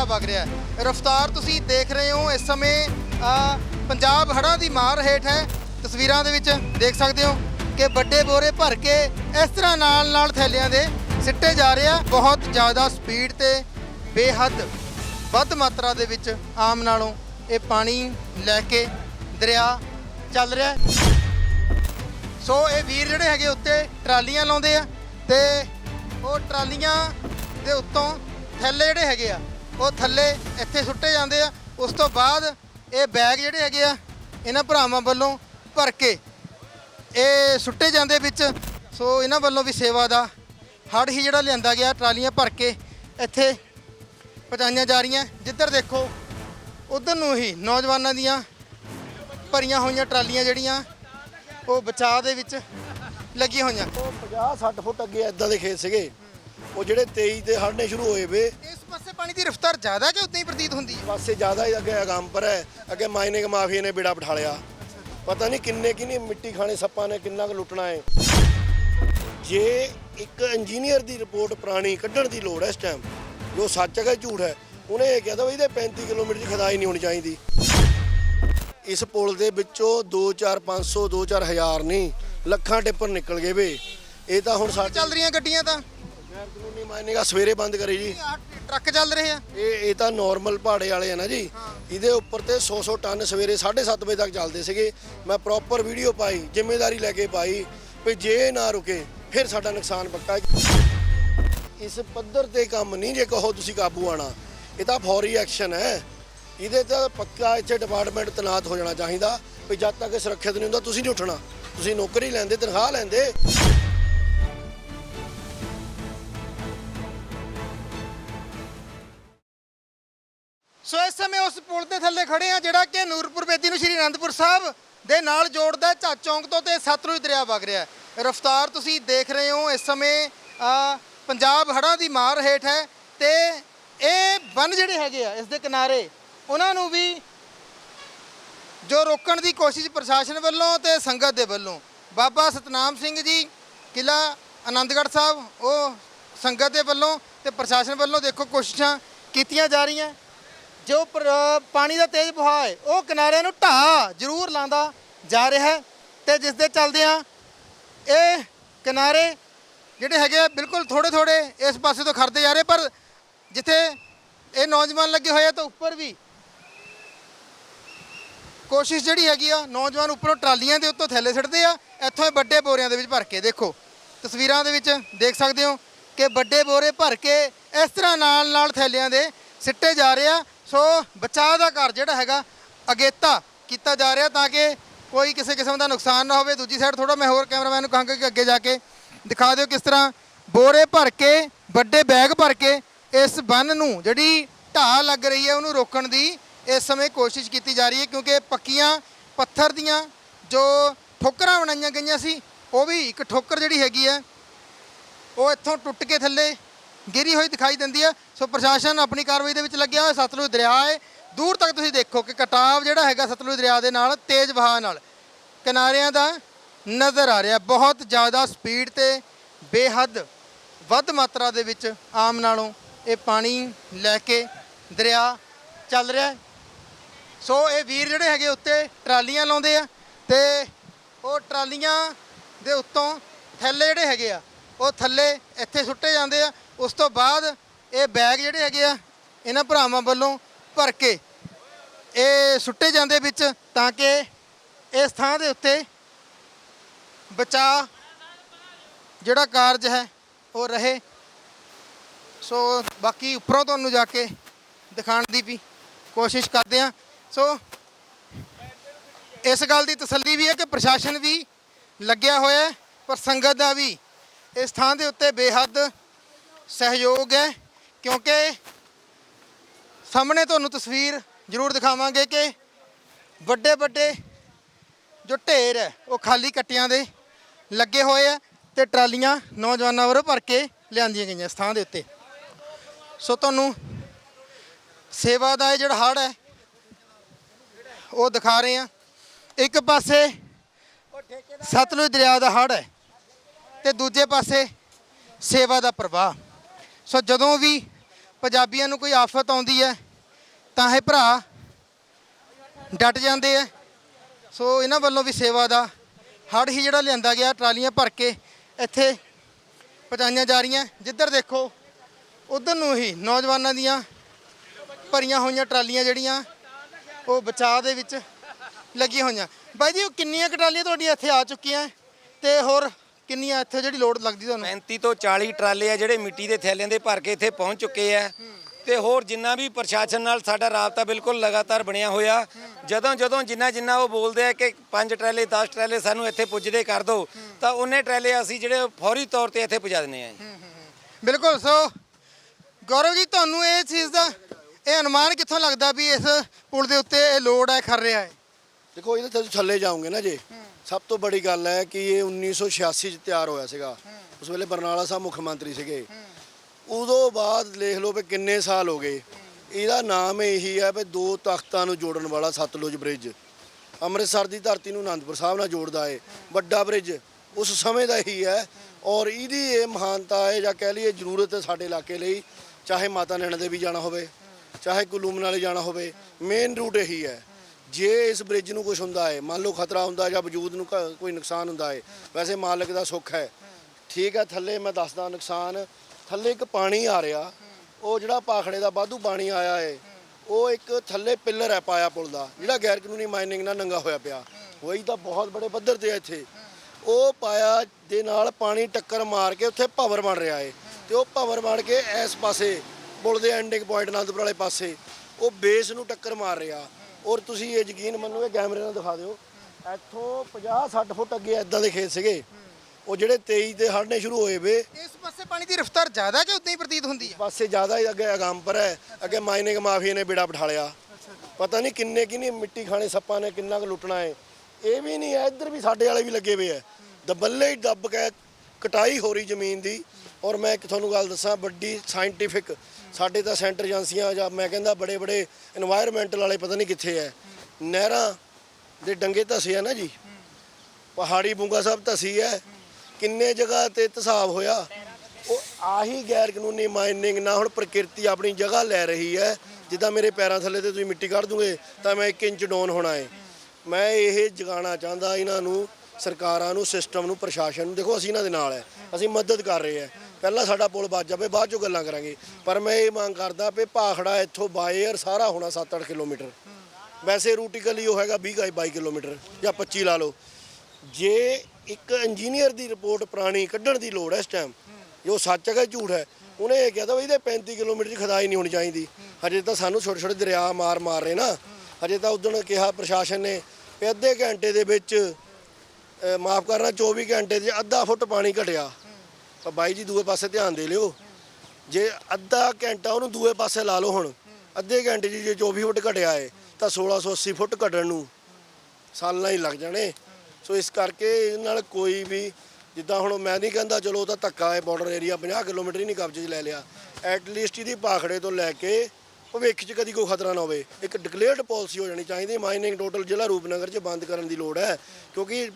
ਦਰਿਆ ਵਗ ਰਿਹਾ ਰਫ਼ਤਾਰ ਤੁਸੀਂ ਦੇਖ ਰਹੇ ਹੋ, ਇਸ ਸਮੇਂ ਪੰਜਾਬ ਹੜ੍ਹਾਂ ਦੀ ਮਾਰ ਹੇਠ ਹੈ। ਤਸਵੀਰਾਂ ਦੇ ਵਿੱਚ ਦੇਖ ਸਕਦੇ ਹੋ ਕਿ ਵੱਡੇ ਬੋਰੇ ਭਰ ਕੇ ਇਸ ਤਰ੍ਹਾਂ ਨਾਲ ਨਾਲ ਥੈਲਿਆਂ ਦੇ ਸਿੱਟੇ ਜਾ ਰਹੇ ਆ। ਬਹੁਤ ਜ਼ਿਆਦਾ ਸਪੀਡ ਤੇ ਬੇਹੱਦ ਵੱਧ ਮਾਤਰਾ ਦੇ ਵਿੱਚ ਆਮ ਨਾਲੋਂ ਇਹ ਪਾਣੀ ਲੈ ਕੇ ਦਰਿਆ ਚੱਲ ਰਿਹਾ ਸੋ ਇਹ ਵੀਰ ਜਿਹੜੇ ਹੈਗੇ ਉੱਤੇ ਟਰਾਲੀਆਂ ਲਾਉਂਦੇ ਆ ਤੇ ਉਹ ਟਰਾਲੀਆਂ ਦੇ ਉੱਤੋਂ ਥੈਲੇ ਜਿਹੜੇ ਹੈਗੇ ਆ ਉਹ ਥੱਲੇ ਇੱਥੇ ਸੁੱਟੇ ਜਾਂਦੇ ਆ। ਉਸ ਤੋਂ ਬਾਅਦ ਇਹ ਬੈਗ ਜਿਹੜੇ ਹੈਗੇ ਆ, ਇਹਨਾਂ ਭਰਾਵਾਂ ਵੱਲੋਂ ਭਰ ਕੇ ਇਹ ਸੁੱਟੇ ਜਾਂਦੇ ਵਿੱਚ। ਸੋ ਇਹਨਾਂ ਵੱਲੋਂ ਵੀ ਸੇਵਾ ਦਾ ਹੜ ਹੀ ਜਿਹੜਾ ਲਿਆਂਦਾ ਗਿਆ, ਟਰਾਲੀਆਂ ਭਰ ਕੇ ਇੱਥੇ ਪਹੁੰਚਾਈਆਂ ਜਾ ਰਹੀਆਂ। ਜਿੱਧਰ ਦੇਖੋ, ਉਧਰ ਨੂੰ ਹੀ ਨੌਜਵਾਨਾਂ ਦੀਆਂ ਭਰੀਆਂ ਹੋਈਆਂ ਟਰਾਲੀਆਂ ਜਿਹੜੀਆਂ, ਉਹ ਬਚਾਅ ਦੇ ਵਿੱਚ ਲੱਗੀਆਂ ਹੋਈਆਂ। ਉਹ 50 60 ਫੁੱਟ ਅੱਗੇ ਐਦਾਂ ਦੇ ਖੇਤ ਸੀਗੇ। ਉਹ ਜਿਹੜੇ 23 ਤੇ ਹੜਨੇ ਸ਼ੁਰੂ ਹੋਏ ਵੇ। ਇਸ ਪਾਸੇ ਪਾਣੀ ਦੀ ਰਫ਼ਤਾਰ ਜ਼ਿਆਦਾ ਕਿ ਉਦਾਂ ਹੀ ਪ੍ਰਤੀਤ ਹੁੰਦੀ ਹੈ? ਪਾਸੇ ਜ਼ਿਆਦਾ ਹੀ ਅੱਗੇ ਅਗੰਪਰ ਹੈ। ਅੱਗੇ ਮਾਈਨਿੰਗ ਮਾਫੀਆ ਨੇ ਬੇੜਾ ਬਿਠਾ ਲਿਆ। ਪਤਾ ਨਹੀਂ ਕਿੰਨੇ ਕਿੰਨੀ ਮਿੱਟੀ ਖਾਣੇ ਸੱਪਾਂ ਨੇ ਕਿੰਨਾ ਕੁ ਲੁੱਟਣਾ ਹੈ। ਜੇ ਇੱਕ ਇੰਜੀਨੀਅਰ ਦੀ ਰਿਪੋਰਟ ਪੁਰਾਣੀ ਕੱਢਣ ਦੀ ਲੋੜ ਹੈ ਇਸ ਟਾਈਮ ਜੋ ਸੱਚ ਹੈ ਕਿ ਝੂਠ ਹੈ ਉਹਨੇ ਇਹ ਕਿਹਾ ਤਾਂ ਵੀ ਇਹਦੇ 35 ਕਿਲੋਮੀਟਰ ਦੀ ਖਦਾਈ ਨਹੀਂ ਹੋਣੀ ਚਾਹੀਦੀ। ਇਸ ਪੁਲ ਦੇ ਵਿੱਚੋਂ 2 4 500 2 4 ਹਜ਼ਾਰ ਨਹੀਂ ਲੱਖਾਂ ਟਿੱਪਰ ਨਿਕਲ ਗਏ ਵੇ। ਇਹ ਤਾਂ ਹੁਣ ਸਾਡੇ ਚੱਲ ਰਹੀਆਂ ਗੱਡੀਆਂ ਤਾਂ। ਗੈਰ ਕਾਨੂੰਨੀ ਮਾਈਨਿੰਗ ਆ ਸਵੇਰੇ ਬੰਦ ਕਰੀ ਜੀ। ਆਹ ਟਰੱਕ ਚੱਲ ਰਹੇ ਆ? ਇਹ ਇਹ ਤਾਂ ਨਾਰਮਲ ਪਹਾੜੇ ਵਾਲੇ ਆ ਨਾ ਜੀ। ਇਹਦੇ ਉੱਪਰ ਤੇ 100 100 ਟਨ ਸਵੇਰੇ 7:30 ਵਜੇ ਤੱਕ ਚੱਲਦੇ ਸੀਗੇ। ਮੈਂ ਪ੍ਰੋਪਰ ਵੀਡੀਓ ਪਾਈ ਜ਼ਿੰਮੇਵਾਰੀ ਲੈ ਕੇ ਪਾਈ ਵੀ ਜੇ ਇਹ ਨਾ ਰੁਕੇ ਫਿਰ ਸਾਡਾ ਨੁਕਸਾਨ ਪੱਕਾ ਹੈ। ਇਸ ਪੱਧਰ ਤੇ ਕੰਮ ਨਹੀਂ ਜੇ ਕਹੋ ਤੁਸੀਂ ਕਾਬੂ ਆਣਾ ਇਹ ਤਾਂ ਫੌਰੀ ਐਕਸ਼ਨ ਹੈ। ਇਹਦੇ ਤਾਂ ਪੱਕਾ ਇੱਥੇ ਡਿਪਾਰਟਮੈਂਟ ਤਨਾਤ ਹੋ ਜਾਣਾ ਚਾਹੀਦਾ ਵੀ ਜਦ ਤੱਕ ਇਹ ਸੁਰੱਖਿਅਤ ਨਹੀਂ ਹੁੰਦਾ ਤੁਸੀਂ ਨਹੀਂ ਉੱਠਣਾ। ਤੁਸੀਂ ਨੌਕਰੀ ਲੈਂਦੇ ਤਨਖਾਹ ਲੈਂਦੇ। ਸੋ ਇਸ ਸਮੇਂ ਉਸ ਪੁਲ ਦੇ ਥੱਲੇ ਖੜੇ ਆ ਜਿਹੜਾ ਕਿ ਨੂਰਪੁਰ ਬੇਦੀ ਨੂੰ ਸ਼੍ਰੀ ਅਨੰਦਪੁਰ ਸਾਹਿਬ ਦੇ ਨਾਲ ਜੋੜਦਾ ਹੈ ਝੱਜ ਚੌਂਕ ਤੋਂ ਤੇ ਸਤਲੁਜ ਦਰਿਆ ਵਗ ਰਿਹਾ ਰਫ਼ਤਾਰ ਤੁਸੀਂ ਦੇਖ ਰਹੇ ਹੋ, ਇਸ ਸਮੇਂ ਪੰਜਾਬ ਹੜ੍ਹਾਂ ਦੀ ਮਾਰ ਹੇਠ ਹੈ ਤੇ ਇਹ ਬੰਨ ਜਿਹੜੇ ਹੈਗੇ ਆ, ਇਸ ਦੇ ਕਿਨਾਰੇ, ਉਹਨਾਂ ਨੂੰ ਵੀ ਜੋ ਰੋਕਣ ਦੀ ਕੋਸ਼ਿਸ਼ ਪ੍ਰਸ਼ਾਸਨ ਵੱਲੋਂ ਤੇ ਸੰਗਤ ਦੇ ਵੱਲੋਂ, ਬਾਬਾ ਸਤਨਾਮ ਸਿੰਘ ਜੀ ਕਿਲਾ ਆਨੰਦਗੜ੍ਹ ਸਾਹਿਬ, ਉਹ ਸੰਗਤ ਦੇ ਵੱਲੋਂ ਤੇ ਪ੍ਰਸ਼ਾਸਨ ਵੱਲੋਂ ਦੇਖੋ ਕੋਸ਼ਿਸ਼ਾਂ ਕੀਤੀਆਂ ਜਾ ਰਹੀਆਂ। ਜੋ ਪਰ- ਪਾਣੀ ਦਾ ਤੇਜ਼ ਵਹਾਅ ਹੈ, ਉਹ ਕਿਨਾਰਿਆਂ ਨੂੰ ਢਾਹ ਜ਼ਰੂਰ ਲਾਂਦਾ ਜਾ ਰਿਹਾ ਹੈ ਤੇ ਜਿਸ ਦੇ ਚੱਲਦੇ ਆ ਇਹ ਕਿਨਾਰੇ ਜਿਹੜੇ ਹੈਗੇ ਆ, ਬਿਲਕੁਲ ਥੋੜੇ ਥੋੜੇ ਇਸ ਪਾਸੇ ਤੋਂ ਖੜਦੇ ਜਾ ਰਹੇ, ਪਰ ਜਿੱਥੇ ਇਹ ਨੌਜਵਾਨ ਲੱਗੇ ਹੋਏ ਆ, ਤਾਂ ਉੱਪਰ ਵੀ ਕੋਸ਼ਿਸ਼ ਜਿਹੜੀ ਹੈਗੀ ਆ, ਨੌਜਵਾਨ ਉੱਪਰੋਂ ਟਰਾਲੀਆਂ ਦੇ ਉੱਤੋਂ ਥੈਲੇ ਸਿੱਟਦੇ ਆ, ਇੱਥੋਂ ਇਹ ਵੱਡੇ ਬੋਰਿਆਂ ਦੇ ਵਿੱਚ ਭਰ ਕੇ ਦੇਖੋ। ਤਸਵੀਰਾਂ ਦੇ ਵਿੱਚ ਦੇਖ ਸਕਦੇ ਹੋ ਕਿ ਵੱਡੇ ਬੋਰੇ ਭਰ ਕੇ ਇਸ ਤਰ੍ਹਾਂ ਨਾਲ ਨਾਲ ਥੈਲਿਆਂ ਦੇ ਸਿੱਟੇ ਜਾ ਰਹੇ ਆ ਸੋ ਬਚਾਅ ਦਾ ਘਰ ਜਿਹੜਾ ਹੈਗਾ, ਅਗੇਤਾ ਕੀਤਾ ਜਾ ਰਿਹਾ ਤਾਂ ਕਿ ਕੋਈ ਕਿਸੇ ਕਿਸਮ ਦਾ ਨੁਕਸਾਨ ਨਾ ਹੋਵੇ। ਦੂਜੀ ਸਾਈਡ ਥੋੜਾ ਮੈਂ ਹੋਰ ਕੈਮਰਾਮੈਨ ਨੂੰ ਕਹਾਂਗਾ ਕਿ ਅੱਗੇ ਜਾ ਕੇ ਦਿਖਾ ਦਿਓ ਕਿਸ ਤਰ੍ਹਾਂ ਬੋਰੇ ਭਰ ਕੇ, ਵੱਡੇ ਬੈਗ ਭਰ ਕੇ ਇਸ ਬੰਨ ਨੂੰ ਜਿਹੜੀ ਢਾਹ ਲੱਗ ਰਹੀ ਹੈ ਉਹਨੂੰ ਰੋਕਣ ਦੀ ਇਸ ਸਮੇਂ ਕੋਸ਼ਿਸ਼ ਕੀਤੀ ਜਾ ਰਹੀ ਹੈ ਕਿਉਂਕਿ ਪੱਕੀਆਂ ਪੱਥਰ ਦੀਆਂ ਜੋ ਠੋਕਰਾਂ ਬਣਾਈਆਂ ਗਈਆਂ ਸੀ, ਉਹ ਵੀ ਇੱਕ ਠੋਕਰ ਜਿਹੜੀ ਹੈਗੀ ਹੈ, ਉਹ ਇੱਥੋਂ ਟੁੱਟ ਕੇ ਥੱਲੇ ਗਿਰੀ ਹੋਈ ਦਿਖਾਈ ਦਿੰਦੀ ਹੈ। ਸੋ ਪ੍ਰਸ਼ਾਸਨ ਆਪਣੀ ਕਾਰਵਾਈ ਦੇ ਵਿੱਚ ਲੱਗਿਆ ਹੋਇਆ। ਸਤਲੁਜ ਦਰਿਆ ਹੈ। ਦੂਰ ਤੱਕ ਤੁਸੀਂ ਦੇਖੋ ਕਿ ਕਟਾਵ ਜਿਹੜਾ ਹੈਗਾ ਸਤਲੁਜ ਦਰਿਆ ਦੇ ਨਾਲ, ਤੇਜ਼ ਵਹਾਅ ਨਾਲ ਕਿਨਾਰਿਆਂ ਦਾ ਨਜ਼ਰ ਆ ਰਿਹਾ। ਬਹੁਤ ਜ਼ਿਆਦਾ ਸਪੀਡ ਤੇ ਬੇਹੱਦ ਵੱਧ ਮਾਤਰਾ ਦੇ ਵਿੱਚ ਆਮ ਨਾਲੋਂ ਇਹ ਪਾਣੀ ਲੈ ਕੇ ਦਰਿਆ ਚੱਲ ਰਿਹਾ ਸੋ ਇਹ ਵੀਰ ਜਿਹੜੇ ਹੈਗੇ ਉੱਤੇ ਟਰਾਲੀਆਂ ਲਾਉਂਦੇ ਆ ਤੇ ਉਹ ਟਰਾਲੀਆਂ ਦੇ ਉੱਤੋਂ ਥੈਲੇ ਜਿਹੜੇ ਹੈਗੇ ਆ ਉਹ ਥੱਲੇ ਇੱਥੇ ਸੁੱਟੇ ਜਾਂਦੇ ਆ। ਉਸ ਤੋਂ ਬਾਅਦ ਇਹ ਬੈਗ ਜਿਹੜੇ ਹੈਗੇ ਆ, ਇਹਨਾਂ ਭਰਾਵਾਂ ਵੱਲੋਂ ਭਰ ਕੇ ਇਹ ਸੁੱਟੇ ਜਾਂਦੇ ਵਿੱਚ ਤਾਂ ਕਿ ਇਸ ਥਾਂ ਦੇ ਉੱਤੇ ਬਚਾ ਜਿਹੜਾ ਕਾਰਜ ਹੈ ਉਹ ਰਹੇ। ਸੋ ਬਾਕੀ ਉੱਪਰੋਂ ਤੁਹਾਨੂੰ ਜਾ ਕੇ ਦਿਖਾਉਣ ਦੀ ਵੀ ਕੋਸ਼ਿਸ਼ ਕਰਦੇ ਆ। ਸੋ ਇਸ ਗੱਲ ਦੀ ਤਸੱਲੀ ਵੀ ਹੈ ਕਿ ਪ੍ਰਸ਼ਾਸਨ ਵੀ ਲੱਗਿਆ ਹੋਇਆ ਪਰ ਸੰਗਤ ਦਾ ਵੀ ਇਸ ਥਾਂ ਦੇ ਉੱਤੇ ਬੇਹੱਦ ਸਹਿਯੋਗ ਹੈ, ਕਿਉਂਕਿ ਸਾਹਮਣੇ ਤੁਹਾਨੂੰ ਤਸਵੀਰ ਜ਼ਰੂਰ ਦਿਖਾਵਾਂਗੇ ਕਿ ਵੱਡੇ ਵੱਡੇ ਜੋ ਢੇਰ ਹੈ, ਉਹ ਖਾਲੀ ਕੱਟਿਆਂ ਦੇ ਲੱਗੇ ਹੋਏ ਆ ਤੇ ਟਰਾਲੀਆਂ ਨੌਜਵਾਨਾਂ ਵੱਲੋਂ ਭਰ ਕੇ ਲਿਆਂਦੀਆਂ ਗਈਆਂ ਇਸ ਥਾਂ ਦੇ ਉੱਤੇ। ਸੋ ਤੁਹਾਨੂੰ ਸੇਵਾ ਦਾ ਇਹ ਜਿਹੜਾ ਹੜ ਹੈ, ਉਹ ਦਿਖਾ ਰਹੇ ਆ ਇੱਕ ਪਾਸੇ ਸਤਲੁਜ ਦਰਿਆ ਦਾ ਹੜ ਹੈ। ਤੇ ਦੂਜੇ ਪਾਸੇ ਸੇਵਾ ਦਾ ਪ੍ਰਵਾਹ। ਸੋ ਜਦੋਂ ਵੀ ਪੰਜਾਬੀਆਂ ਨੂੰ ਕੋਈ ਆਫਤ ਆਉਂਦੀ ਹੈ, ਤਾਂ ਇਹ ਭਰਾ ਡਟ ਜਾਂਦੇ ਆ। ਸੋ ਇਹਨਾਂ ਵੱਲੋਂ ਵੀ ਸੇਵਾ ਦਾ ਹੜ ਹੀ ਜਿਹੜਾ ਲਿਆਂਦਾ ਗਿਆ, ਟਰਾਲੀਆਂ ਭਰ ਕੇ ਇੱਥੇ ਪਹੁੰਚਾਈਆਂ ਜਾ ਰਹੀਆਂ। ਜਿੱਧਰ ਦੇਖੋ, ਉਧਰ ਨੂੰ ਹੀ ਨੌਜਵਾਨਾਂ ਦੀਆਂ ਭਰੀਆਂ ਹੋਈਆਂ ਟਰਾਲੀਆਂ ਜਿਹੜੀਆਂ, ਉਹ ਬਚਾਅ ਦੇ ਵਿੱਚ ਲੱਗੀਆਂ ਹੋਈਆਂ। ਬਾਈ ਜੀ, ਉਹ ਕਿੰਨੀਆਂ ਕੁ ਟਰਾਲੀਆਂ ਤੁਹਾਡੀਆਂ ਇੱਥੇ ਆ ਚੁੱਕੀਆਂ? ਤੇ ਹੋਰ ਕਿੰਨੀਆਂ ਇੱਥੇ ਜਿਹੜੀ ਲੋਡ ਲੱਗਦੀ ਤੁਹਾਨੂੰ? 35 ਤੋਂ 40 ਟਰਾਲੇ ਆ ਜਿਹੜੇ ਮਿੱਟੀ ਦੇ ਥੈਲਿਆਂ ਦੇ ਭਰ ਕੇ ਇੱਥੇ ਪਹੁੰਚ ਚੁੱਕੇ ਆ। ਤੇ ਹੋਰ ਜਿੰਨਾ ਵੀ ਪ੍ਰਸ਼ਾਸਨ ਨਾਲ ਸਾਡਾ ਰਾਬਤਾ ਬਿਲਕੁਲ ਲਗਾਤਾਰ ਬਣਿਆ ਹੋਇਆ। ਜਦੋਂ ਜਦੋਂ ਜਿੰਨਾ ਜਿੰਨਾ ਉਹ ਬੋਲਦੇ ਆ ਕਿ 5 ਟਰਾਲੇ 10 ਟਰਾਲੇ ਸਾਨੂੰ ਇੱਥੇ ਪੁੱਜਦੇ ਕਰ ਦਿਓ ਤਾਂ ਉਹਨੇ ਟਰਾਲੇ ਅਸੀਂ ਜਿਹੜੇ ਫੌਰੀ ਤੌਰ ਤੇ ਇੱਥੇ ਪਹੁੰਚਾ ਦਿੰਦੇ ਆ ਜੀ। ਬਿਲਕੁਲ ਸੋ ਗੌਰਵ ਜੀ ਤੁਹਾਨੂੰ ਇਹ ਚੀਜ਼ ਦਾ ਇਹ ਅਨੁਮਾਨ ਕਿੱਥੋਂ ਲੱਗਦਾ ਵੀ ਇਸ ਪੁਲ ਦੇ ਉੱਤੇ ਇਹ ਲੋਡ ਹੈ ਖਰ ਰਿਹਾ ਹੈ ਦੇਖੋ ਇਹਦੇ ਤੇ ਥੱਲੇ ਜਾਓਗੇ ਨਾ ਜੇ। ਸਭ ਤੋਂ ਬੜੀ ਗੱਲ ਹੈ ਕਿ ਇਹ 1986 ਚ ਤਿਆਰ ਹੋਇਆ ਸੀਗਾ। ਉਸ ਵੇਲੇ ਬਰਨਾਲਾ ਸਾਹਿਬ ਮੁੱਖ ਮੰਤਰੀ ਸੀਗੇ। ਉਦੋਂ ਬਾਅਦ ਦੇਖ ਲਓ ਵੀ ਕਿੰਨੇ ਸਾਲ ਹੋ ਗਏ। ਇਹਦਾ ਨਾਮ ਇਹੀ ਹੈ ਵੀ ਦੋ ਤਖਤਾਂ ਨੂੰ ਜੋੜਨ ਵਾਲਾ ਸਤਲੁਜ ਬ੍ਰਿਜ। ਅੰਮ੍ਰਿਤਸਰ ਦੀ ਧਰਤੀ ਨੂੰ ਅਨੰਦਪੁਰ ਸਾਹਿਬ ਨਾਲ ਜੋੜਦਾ ਹੈ। ਵੱਡਾ ਬ੍ਰਿਜ। ਉਸ ਸਮੇਂ ਦਾ ਹੀ। ਹੈ। ਔਰ ਇਹਦੀ ਇਹ ਮਹਾਨਤਾ ਹੈ ਜਾਂ ਕਹਿ ਲਈਏ ਜ਼ਰੂਰਤ ਹੈ ਸਾਡੇ ਇਲਾਕੇ ਲਈ ਚਾਹੇ ਮਾਤਾ ਨੈਣਾ ਦੇਵੀ ਜਾਣਾ ਹੋਵੇ ਚਾਹੇ ਕੁੱਲੂ ਮਨਾਲੀ ਜਾਣਾ ਹੋਵੇ ਮੇਨ ਰੂਟ ਇਹੀ ਹੈ। ਜੇ ਇਸ ਬ੍ਰਿਜ ਨੂੰ ਕੁਝ ਹੁੰਦਾ ਹੈ, ਮੰਨ ਲਓ ਖਤਰਾ ਹੁੰਦਾ ਜਾਂ ਵਜੂਦ ਨੂੰ ਕ- ਕੋਈ ਨੁਕਸਾਨ ਹੁੰਦਾ ਹੈ, ਵੈਸੇ ਮਾਲਕ ਦਾ ਸੁੱਖ ਹੈ। ਠੀਕ ਹੈ, ਥੱਲੇ ਮੈਂ ਦੱਸਦਾ ਨੁਕਸਾਨ, ਥੱਲੇ ਇੱਕ ਪਾਣੀ ਆ ਰਿਹਾ, ਉਹ ਜਿਹੜਾ ਪਾਖੜੇ ਦਾ ਵਾਧੂ ਪਾਣੀ ਆਇਆ ਹੈ, ਉਹ ਇੱਕ ਥੱਲੇ ਪਿੱਲਰ ਹੈ ਪਾਇਆ ਪੁਲ ਦਾ, ਜਿਹੜਾ ਗੈਰ ਕਾਨੂੰਨੀ ਮਾਈਨਿੰਗ ਨਾਲ ਨੰਗਾ ਹੋਇਆ ਪਿਆ। ਹੋਈ ਤਾਂ ਬਹੁਤ ਬੜੇ ਪੱਧਰ ਤੇ ਹੈ ਇੱਥੇ। ਉਹ ਪਾਇਆ ਦੇ ਨਾਲ ਪਾਣੀ ਟੱਕਰ ਮਾਰ ਕੇ ਉੱਥੇ ਭਵਰ ਬਣ ਰਿਹਾ ਹੈ। ਤੇ ਉਹ ਭਵਰ ਬਣ ਕੇ ਇਸ ਪਾਸੇ ਪੁਲ ਦੇ ਐਂਡਿੰਗ ਪੁਆਇੰਟ ਅਨੰਦਪੁਰ ਵਾਲੇ ਪਾਸੇ, ਉਹ ਬੇਸ ਨੂੰ ਟੱਕਰ ਮਾਰ ਰਿਹਾ। ਔਰ ਤੁਸੀਂ ਇਹ ਯਕੀਨ ਮੰਨੋ ਇਹ ਕੈਮਰੇ ਨਾਲ ਦਿਖਾ ਦਿਓ। ਇੱਥੋਂ 50 60 ਫੁੱਟ ਅੱਗੇ ਐਦਾਂ ਦੇ ਖੇਤ ਸੀਗੇ। ਉਹ ਜਿਹੜੇ 23 ਤੇ ਹੜਨੇ ਸ਼ੁਰੂ ਹੋਏ ਵੇ। ਇਸ ਪਾਸੇ ਪਾਣੀ ਦੀ ਰਫ਼ਤਾਰ ਜ਼ਿਆਦਾ ਕਿ ਉਦਾਂ ਹੀ ਪ੍ਰਤੀਤ ਹੁੰਦੀ ਹੈ ਪਾਸੇ ਜ਼ਿਆਦਾ ਹੀ ਅੱਗੇ ਅਗੰਪਰ ਹੈ। ਅੱਗੇ ਮਾਈਨਿੰਗ ਮਾਫੀਆ ਨੇ ਬੇੜਾ ਬਿਠਾ ਲਿਆ। ਪਤਾ ਨਹੀਂ ਕਿੰਨੇ ਕਿੰਨੀ ਮਿੱਟੀ ਖਾਣੇ ਸੱਪਾਂ ਨੇ ਕਿੰਨਾ ਕੁ ਲੁੱਟਣਾ ਹੈ। ਇਹ ਵੀ ਨਹੀਂ ਹੈ ਇੱਧਰ ਵੀ ਸਾਡੇ ਵਾਲੇ ਵੀ ਲੱਗੇ ਹੋਏ ਹੈ। ਦਬੱਲੇ ਹੀ ਦੱਬ ਕੇ ਕਟਾਈ ਹੋ ਰਹੀ ਜ਼ਮੀਨ ਦੀ। ਔਰ ਮੈਂ ਇੱਕ ਤੁਹਾਨੂੰ ਗੱਲ ਦੱਸਾਂ, ਵੱਡੀ ਸਾਇੰਟੀਫਿਕ ਸਾਡੇ ਤਾਂ ਸੈਂਟਰ ਏਜੰਸੀਆਂ ਜਾਂ ਮੈਂ ਕਹਿੰਦਾ ਬੜੇ ਬੜੇ এনवायरमेंटਲ ਵਾਲੇ ਪਤਾ ਨਹੀਂ ਕਿੱਥੇ ਐ। ਨਹਿਰਾਂ ਦੇ ਡੰਗੇ ਧਸੇ ਆ ਨਾ ਜੀ। ਪਹਾੜੀ ਬੂੰਗਾ ਸਾਹਿਬ ਧਸੀ ਐ। ਕਿੰਨੇ ਜਗ੍ਹਾ ਤੇ ਤਸਾਬ ਹੋਇਆ। ਉਹ ਆਹੀ ਗੈਰ ਕਾਨੂੰਨੀ ਮਾਈਨਿੰਗ ਨਾ ਹੁਣ ਪ੍ਰਕਿਰਤੀ ਆਪਣੀ ਜਗ੍ਹਾ ਲੈ ਰਹੀ ਹੈ ਜਿੱਦਾਂ ਮੇਰੇ ਪੈਰਾਂ ਥੱਲੇ ਤੇ ਤੁਸੀਂ ਮਿੱਟੀ ਕੱਢ ਦੋਗੇ, ਤਾਂ ਮੈਂ 1 ਇੰਚ ਡੋਨ ਹੋਣਾ ਹੈ ਮੈਂ ਇਹ ਜਗਾਣਾ ਚਾਹੁੰਦਾ ਇਹਨਾਂ ਨੂੰ, ਸਰਕਾਰਾਂ ਨੂੰ ਸਿਸਟਮ ਨੂੰ, ਪ੍ਰਸ਼ਾਸਨ ਨੂੰ। ਦੇਖੋ ਅਸੀਂ ਇਹਨਾਂ ਦੇ ਨਾਲ ਹੈ ਅਸੀਂ ਮਦਦ ਕਰ ਰਹੇ ਹਾਂ ਪਹਿਲਾਂ ਸਾਡਾ ਪੁਲ ਬਚ ਜਾਵੇ, ਬਾਅਦ ਚੋਂ ਗੱਲਾਂ ਕਰਾਂਗੇ। ਪਰ ਮੈਂ ਇਹ ਮੰਗ ਕਰਦਾ ਵੀ ਭਾਖੜਾ, ਇੱਥੋਂ ਬਾਏਅਰ ਸਾਰਾ ਹੋਣਾ 7-8 ਕਿਲੋਮੀਟਰ। ਵੈਸੇ ਰੂਟੀਕਲੀ ਉਹ ਹੈਗਾ 20 22 ਕਿਲੋਮੀਟਰ, ਜਾਂ 25 ਲਾ ਲਓ। ਜੇ ਇੱਕ ਇੰਜੀਨੀਅਰ ਦੀ ਰਿਪੋਰਟ ਪੁਰਾਣੀ ਕੱਢਣ ਦੀ ਲੋੜ ਹੈ ਇਸ ਟਾਈਮ ਜੋ ਸੱਚ ਹੈਗਾ, ਝੂਠ ਹੈ, ਉਹਨੇ ਇਹ ਕਿਹਾ ਤਾਂ ਵੀ ਇਹਦੇ 35 ਕਿਲੋਮੀਟਰ ਦੀ ਖਦਾਈ ਨਹੀਂ ਹੋਣੀ ਚਾਹੀਦੀ। ਹਜੇ ਤਾਂ ਸਾਨੂੰ ਛੋਟੇ ਛੋਟੇ ਦਰਿਆ ਮਾਰ ਮਾਰ ਰਹੇ ਨਾ। ਹਜੇ ਤਾਂ ਉਦੋਂ ਕਿਹਾ ਪ੍ਰਸ਼ਾਸਨ ਨੇ ਵੀ ਅੱਧੇ ਘੰਟੇ ਦੇ ਵਿੱਚ ਮਾਫ ਕਰਨਾ 24 ਘੰਟੇ ਦੇ ਅੱਧਾ ਫੁੱਟ ਪਾਣੀ ਘਟਿਆ। ਤਾਂ ਬਾਈ ਜੀ ਦੂਏ ਪਾਸੇ ਧਿਆਨ ਦੇ ਲਿਓ। ਜੇ ਅੱਧਾ ਘੰਟਾ ਉਹਨੂੰ ਦੂਏ ਪਾਸੇ ਲਾ ਲਓ ਹੁਣ, ਅੱਧੇ ਘੰਟੇ 'ਚ ਜੇ 24 ਫੁੱਟ ਘਟਿਆ ਏ, ਤਾਂ 1680 ਫੁੱਟ ਘਟਣ ਨੂੰ ਸਾਲਾਂ ਹੀ ਲੱਗ ਜਾਣੇ। ਸੋ ਇਸ ਕਰਕੇ ਇਹਦੇ ਨਾਲ ਕੋਈ ਵੀ, ਜਿੱਦਾਂ ਹੁਣ ਮੈਂ ਨਹੀਂ ਕਹਿੰਦਾ ਚਲੋ ਉਹ ਤਾਂ ਧੱਕਾ ਹੈ ਬਾਰਡਰ ਏਰੀਆ 50 ਕਿਲੋਮੀਟਰ ਹੀ ਨਹੀਂ ਕਬਜ਼ੇ 'ਚ ਲੈ ਲਿਆ। ਐਟ ਲੀਸਟ ਇਹਦੀ ਪਾਖੜੇ ਤੋਂ ਲੈ ਕੇ ਭਵਿੱਖ 'ਚ ਕਦੀ ਕੋਈ ਖਤਰਾ ਨਾ ਹੋਵੇ। ਇੱਕ ਡਿਕਲੇਅਰਡ ਪਾਲਿਸੀ ਹੋ ਜਾਣੀ ਚਾਹੀਦੀ। ਮਾਈਨਿੰਗ ਟੋਟਲ ਜ਼ਿਲ੍ਹਾ ਰੂਪਨਗਰ 'ਚ ਬੰਦ ਕਰਨ ਦੀ ਲੋੜ ਹੈ। ਕਿਉਂਕਿ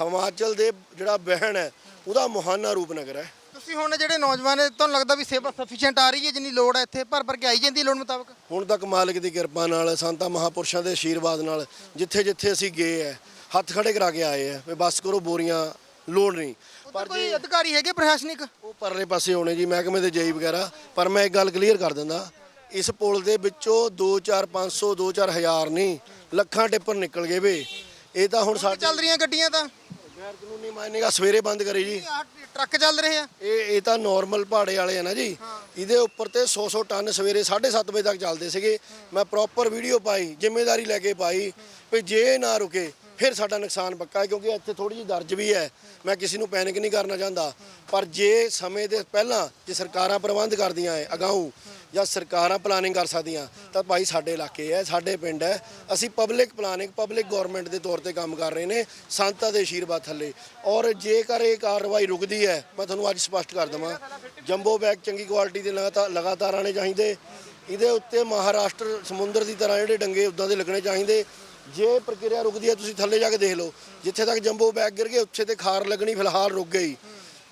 ਹਿਮਾਚਲ ਦੇ ਜਿਹੜਾ ਬਹਿਣ ਹੈ ਉਹਦਾ ਮੁਹਾਨਾ ਰੂਪਨਗਰ ਹੈ। ਤੁਸੀਂ ਹੁਣ ਜਿਹੜੇ ਨੌਜਵਾਨ ਨੇ ਤੁਹਾਨੂੰ ਲੱਗਦਾ ਵੀ ਸੇਵਾ ਸਫੀਸ਼ੀਐਂਟ ਆ ਰਹੀ ਹੈ ਜਿੰਨੀ ਲੋੜ ਹੈ ਇੱਥੇ? ਭਰ ਭਰ ਕੇ ਆਈ ਜਾਂਦੀ ਲੋੜ ਮੁਤਾਬਕ? ਹੁਣ ਤੱਕ ਮਾਲਕ ਦੀ ਕਿਰਪਾ ਨਾਲ ਸੰਤਾਂ ਮਹਾਪੁਰਸ਼ਾਂ ਦੇ ਆਸ਼ੀਰਵਾਦ ਨਾਲ ਜਿੱਥੇ ਜਿੱਥੇ ਅਸੀਂ ਗਏ ਹੈ ਹੱਥ ਖੜੇ ਕਰਾ ਕੇ ਆਏ ਹੈ ਵੀ ਬਸ ਕਰੋ ਬੋਰੀਆਂ ਲੋੜ ਨਹੀਂ। ਪਰ ਕੋਈ ਅਧਿਕਾਰੀ ਹੈਗੇ ਪ੍ਰਸ਼ਾਸਨਿਕ? ਉਹ ਪਰਲੇ ਪਾਸੇ ਹੋਣੇ ਜੀ ਮਹਿਕਮੇ ਦੇ ਜਈ ਵਗੈਰਾ ਪਰ ਮੈਂ ਇੱਕ ਗੱਲ ਕਲੀਅਰ ਕਰ ਦਿੰਦਾ। ਇਸ ਪੁਲ ਦੇ ਵਿੱਚੋਂ 2 4 500 2 4 ਹਜ਼ਾਰ ਨਹੀਂ ਲੱਖਾਂ ਟਿੱਪਰ ਨਿਕਲ ਗਏ ਵੇ ਇਹ ਤਾਂ ਹੁਣ ਸਾਡੇ ਚੱਲ ਰਹੀਆਂ ਗੱਡੀਆਂ ਤਾਂ। ਗੈਰ ਕਾਨੂੰਨੀ ਮਾਇਨੇਗਾ ਸਵੇਰੇ ਬੰਦ ਕਰੀ ਜੀ। ਟਰੱਕ ਚੱਲ ਰਹੇ ਆ। ਇਹ ਇਹ ਤਾਂ ਨਾਰਮਲ ਪਹਾੜੇ ਵਾਲੇ ਆ ਨਾ ਜੀ। ਇਹਦੇ ਉੱਪਰ ਤੇ 100 100 ਟਨ ਸਵੇਰੇ 7:30 ਵਜੇ ਤੱਕ ਚੱਲਦੇ ਸੀਗੇ। ਮੈਂ ਪ੍ਰੋਪਰ ਵੀਡੀਓ ਪਾਈ ਜ਼ਿੰਮੇਵਾਰੀ ਲੈ ਕੇ ਪਾਈ ਵੀ ਜੇ ਨਾ ਰੁਕੇ ਫਿਰ ਸਾਡਾ ਨੁਕਸਾਨ ਪੱਕਾ ਹੈ, ਕਿਉਂਕਿ ਇੱਥੇ ਥੋੜੀ ਜਿਹੀ ਦਰਜ ਵੀ ਹੈ। ਮੈਂ ਕਿਸੇ ਨੂੰ ਪੈਨਿਕ ਨਹੀਂ ਕਰਨਾ ਚਾਹੁੰਦਾ। ਪਰ ਜੇ ਸਮੇਂ ਦੇ ਪਹਿਲਾਂ ਜੇ ਸਰਕਾਰਾਂ ਪ੍ਰਬੰਧ ਕਰਦੀਆਂ ਹੈ ਅਗਾਊਂ, ਜਾਂ ਸਰਕਾਰਾਂ ਪਲਾਨਿੰਗ ਕਰ ਸਕਦੀਆਂ, ਤਾਂ ਭਾਈ ਸਾਡੇ ਇਲਾਕੇ ਹੈ, ਸਾਡੇ ਪਿੰਡ ਹੈ। ਅਸੀਂ ਪਬਲਿਕ ਪਲਾਨਿੰਗ ਪਬਲਿਕ ਗਵਰਨਮੈਂਟ ਦੇ ਤੌਰ ਤੇ ਕੰਮ ਕਰ ਰਹੇ ਨੇ, ਸੰਤਾਂ ਦੇ ਆਸ਼ੀਰਵਾਦ ਥੱਲੇ। ਔਰ ਜੇਕਰ ਇਹ ਕਾਰਵਾਈ ਰੁਕਦੀ ਹੈ, ਮੈਂ ਤੁਹਾਨੂੰ ਅੱਜ ਸਪਸ਼ਟ ਕਰ ਦਵਾਂ। ਜੰਬੋ ਬੈਗ ਚੰਗੀ ਕੁਆਲਿਟੀ ਦੇ ਲਗਾਤਾਰ ਲਗਾਤਾਰ ਆਣੇ ਚਾਹੀਦੇ। ਇਹਦੇ ਉੱਤੇ ਮਹਾਰਾਸ਼ਟਰ ਸਮੁੰਦਰ ਦੀ ਤਰ੍ਹਾਂ ਜਿਹੜੇ ਡੰਗੇ ਉਦਾਂ ਦੇ ਲੱਗਣੇ ਚਾਹੀਦੇ। ਜੇ ਪ੍ਰਕਿਰਿਆ ਰੁਕਦੀ ਹੈ ਤੁਸੀਂ ਥੱਲੇ ਜਾ ਕੇ ਦੇਖ ਲਓ। ਜਿੱਥੇ ਤੱਕ ਜੰਬੋ ਬੈਗ ਗਿਰ ਗਏ ਉੱਥੇ ਤੇ ਖਾਰ ਲੱਗਣੀ ਫਿਲਹਾਲ ਰੁਕ ਗਈ।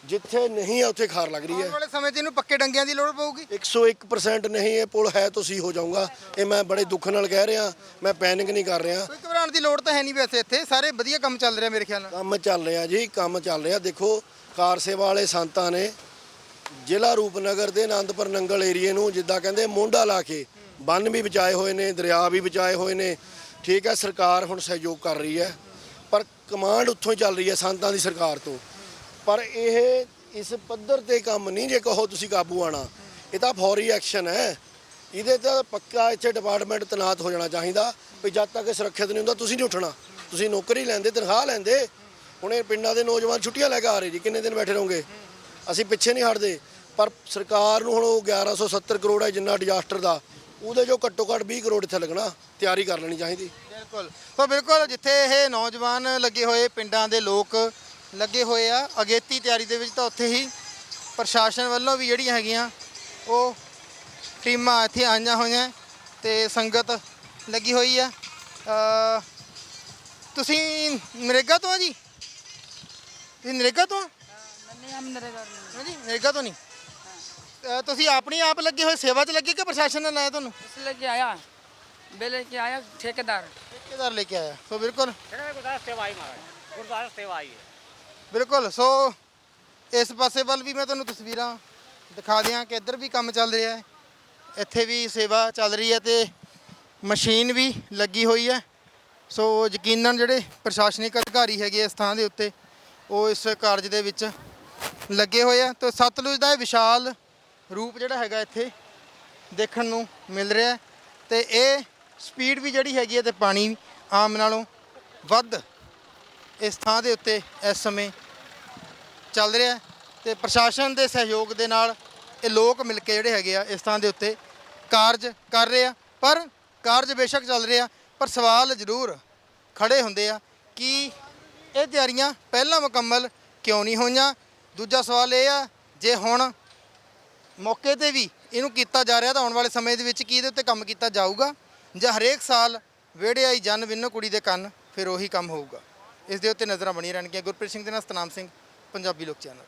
ਜਿੱਥੇ ਨਹੀਂ ਹੈ ਉੱਥੇ ਖਾਰ ਲੱਗ ਰਹੀ ਆਉਣ ਹੈ ਵਾਲੇ ਸਮੇਂ 'ਚ ਇਹਨੂੰ ਪੱਕੇ ਡੰਗਿਆਂ ਦੀ ਲੋੜ ਪਊਗੀ? 101% ਨਹੀਂ ਇਹ ਪੁਲ ਹੈ ਤੁਸੀਂ ਹੋ ਜਾਊਗਾ। ਇਹ ਮੈਂ ਬੜੇ ਦੁੱਖ ਨਾਲ ਕਹਿ ਰਿਹਾ ਮੈਂ ਪੈਨਿਕ ਨਹੀਂ ਕਰ ਰਿਹਾ। ਕੋਈ ਘਬਰਾਉਣ ਦੀ ਲੋੜ ਤਾਂ ਹੈ ਨਹੀਂ ਵੈਸੇ ਇੱਥੇ। ਸਾਰੇ ਵਧੀਆ ਕੰਮ ਚੱਲ ਰਿਹਾ ਮੇਰੇ ਖਿਆਲ ਨਾਲ। ਕੰਮ ਚੱਲ ਰਿਹਾ ਜੀ ਕੰਮ ਚੱਲ ਰਿਹਾ। ਦੇਖੋ ਕਾਰ ਸੇਵਾ ਵਾਲੇ ਸੰਤਾਂ ਨੇ ਜ਼ਿਲ੍ਹਾ ਰੂਪਨਗਰ ਦੇ ਆਨੰਦਪੁਰ ਨੰਗਲ ਏਰੀਏ ਨੂੰ ਜਿੱਦਾਂ ਕਹਿੰਦੇ ਮੋਢਾ ਲਾ ਕੇ। ਬੰਨ ਵੀ ਬਚਾਏ ਹੋਏ ਨੇ ਦਰਿਆ ਵੀ ਬਚਾਏ ਹੋਏ ਨੇ। ਠੀਕ ਹੈ, ਸਰਕਾਰ ਹੁਣ ਸਹਿਯੋਗ ਕਰ ਰਹੀ ਹੈ, ਪਰ ਕਮਾਂਡ ਉੱਥੋਂ ਹੀ ਚੱਲ ਰਹੀ ਹੈ ਸੰਤਾਂ ਦੀ ਸਰਕਾਰ ਤੋਂ। ਪਰ ਇਹ ਇਸ ਪੱਧਰ ਤੇ ਕੰਮ ਨਹੀਂ, ਜੇ ਕਹੋ ਤੁਸੀਂ ਕਾਬੂ ਆਣਾ ਇਹ ਤਾਂ ਫੌਰੀ ਐਕਸ਼ਨ ਹੈ। ਇਹਦੇ ਤਾਂ ਪੱਕਾ ਇੱਥੇ ਡਿਪਾਰਟਮੈਂਟ ਤਨਾਤ ਹੋ ਜਾਣਾ ਚਾਹੀਦਾ ਵੀ ਜਦ ਤੱਕ ਇਹ ਸੁਰੱਖਿਅਤ ਨਹੀਂ ਹੁੰਦਾ, ਤੁਸੀਂ ਨਹੀਂ ਉੱਠਣਾ। ਤੁਸੀਂ ਨੌਕਰੀ ਲੈਂਦੇ, ਤਨਖਾਹ ਲੈਂਦੇ। ਹੁਣ ਇਹ ਪਿੰਡਾਂ ਦੇ ਨੌਜਵਾਨ ਛੁੱਟੀਆਂ ਲੈ ਕੇ ਆ ਰਹੇ ਜੀ, ਕਿੰਨੇ ਦਿਨ ਬੈਠੇ ਰਹੋਗੇ? ਅਸੀਂ ਪਿੱਛੇ ਨਹੀਂ ਹਟਦੇ। ਪਰ ਸਰਕਾਰ ਨੂੰ ਹੁਣ ਉਹ 1170 ਕਰੋੜ ਹੈ ਜਿੰਨਾ ਡਿਜ਼ਾਸਟਰ ਦਾ। ਉਹਦੇ ਜੋ ਘੱਟੋ ਘੱਟ 20 ਕਰੋੜ ਇੱਥੇ ਲੱਗਣਾ ਤਿਆਰੀ ਕਰ ਲੈਣੀ ਚਾਹੀਦੀ। ਬਿਲਕੁਲ। ਤਾਂ ਬਿਲਕੁਲ ਜਿੱਥੇ ਇਹ ਨੌਜਵਾਨ ਲੱਗੇ ਹੋਏ ਪਿੰਡਾਂ ਦੇ ਲੋਕ ਲੱਗੇ ਹੋਏ ਆ ਅਗੇਤੀ ਤਿਆਰੀ ਦੇ ਵਿੱਚ ਤਾਂ ਉੱਥੇ ਹੀ ਪ੍ਰਸ਼ਾਸਨ ਵੱਲੋਂ ਵੀ ਜਿਹੜੀਆਂ ਹੈਗੀਆਂ ਉਹ ਟੀਮਾਂ ਇੱਥੇ ਆਈਆਂ ਹੋਈਆਂ ਤੇ ਸੰਗਤ ਲੱਗੀ ਹੋਈ ਆ। ਤੁਸੀਂ ਨਰੇਗਾ ਤੋਂ ਆ ਜੀ? ਤੁਸੀਂ ਨਰੇਗਾ ਤੋਂ ਨਹੀਂ ਹਮ ਨਰੇਗਾ ਤੋਂ ਨਹੀਂ? ਤੁਸੀਂ ਆਪਣੀ ਆਪ ਲੱਗੇ ਹੋਏ ਸੇਵਾ 'ਚ ਲੱਗੇ ਕਿ ਪ੍ਰਸ਼ਾਸਨ ਨੇ ਲਾਇਆ ਤੁਹਾਨੂੰ? इस लेके आया बेले के आया ठेकेदार ਠੇਕੇਦਾਰ। ਲੈ ਕੇ ਆਇਆ। ਸੋ ਬਿਲਕੁਲ। ਬਿਲਕੁਲ। ਸੋ ਇਸ ਪਾਸੇ ਵੱਲ ਵੀ ਮੈਂ ਤੁਹਾਨੂੰ ਤਸਵੀਰਾਂ ਦਿਖਾ ਦਿਆਂ ਕਿ ਇੱਧਰ ਵੀ ਕੰਮ ਚੱਲ ਰਿਹਾ ਹੈ। ਇੱਥੇ ਵੀ ਸੇਵਾ ਚੱਲ ਰਹੀ ਹੈ ਤੇ ਮਸ਼ੀਨ ਵੀ ਲੱਗੀ ਹੋਈ ਹੈ। ਸੋ ਯਕੀਨਨ ਜਿਹੜੇ ਪ੍ਰਸ਼ਾਸਨਿਕ ਅਧਿਕਾਰੀ ਹੈਗੇ ਇਸ ਥਾਂ ਦੇ ਉੱਤੇ ਉਹ ਇਸ ਕਾਰਜ ਦੇ ਵਿੱਚ ਲੱਗੇ ਹੋਏ ਆ। ਤੇ ਸਤਲੁਜ ਦਾ ਇਹ ਵਿਸ਼ਾਲ ਰੂਪ ਜਿਹੜਾ ਹੈਗਾ ਇੱਥੇ ਦੇਖਣ ਨੂੰ ਮਿਲ ਰਿਹਾ ਹੈ ਤੇ ਇਹ ਸਪੀਡ ਵੀ ਜਿਹੜੀ ਹੈਗੀ ਹੈ ਤੇ ਪਾਣੀ ਆਮ ਨਾਲੋਂ ਵੱਧ ਇਸ ਥਾਂ ਦੇ ਉੱਤੇ ਇਸ ਸਮੇਂ ਚੱਲ ਰਿਹਾ ਹੈ ਤੇ ਪ੍ਰਸ਼ਾਸਨ ਦੇ ਸਹਿਯੋਗ ਦੇ ਨਾਲ ਇਹ ਲੋਕ ਮਿਲ ਕੇ ਜਿਹੜੇ ਹੈਗੇ ਆ ਇਸ ਥਾਂ ਦੇ ਉੱਤੇ ਕਾਰਜ ਕਰ ਰਹੇ ਆ। ਪਰ ਕਾਰਜ ਬੇਸ਼ੱਕ ਚੱਲ ਰਿਹਾ, ਪਰ ਸਵਾਲ ਜ਼ਰੂਰ ਖੜੇ ਹੁੰਦੇ ਆ ਕਿ ਇਹ ਤਿਆਰੀਆਂ ਪਹਿਲਾਂ ਮੁਕੰਮਲ ਕਿਉਂ ਨਹੀਂ ਹੋਈਆਂ? ਦੂਜਾ ਸਵਾਲ ਇਹ ਆ, ਜੇ ਹੁਣ ਮੌਕੇ ਤੇ ਵੀ ਇਹਨੂੰ ਕੀਤਾ ਜਾ ਰਿਹਾ ਤਾਂ ਆਉਣ ਵਾਲੇ ਸਮੇਂ ਦੇ ਵਿੱਚ ਕੀ ਇਹਦੇ ਉੱਤੇ ਕੰਮ ਕੀਤਾ ਜਾਊਗਾ? ਜਾਂ ਹਰੇਕ ਸਾਲ ਵਿਹੜੇ ਆਈ ਜਨ ਵਿੰਨੋ ਕੁੜੀ ਦੇ ਕੰਨ ਫਿਰ ਉਹੀ ਕੰਮ ਹੋਊਗਾ। ਇਸ ਦੇ ਉੱਤੇ ਨਜ਼ਰਾਂ ਬਣੀਆਂ ਰਹਿਣਗੀਆਂ। ਗੁਰਪ੍ਰੀਤ ਸਿੰਘ ਦੇ ਨਾਲ ਸਤਨਾਮ ਸਿੰਘ, ਪੰਜਾਬੀ ਲੋਕ ਚੈਨਲ।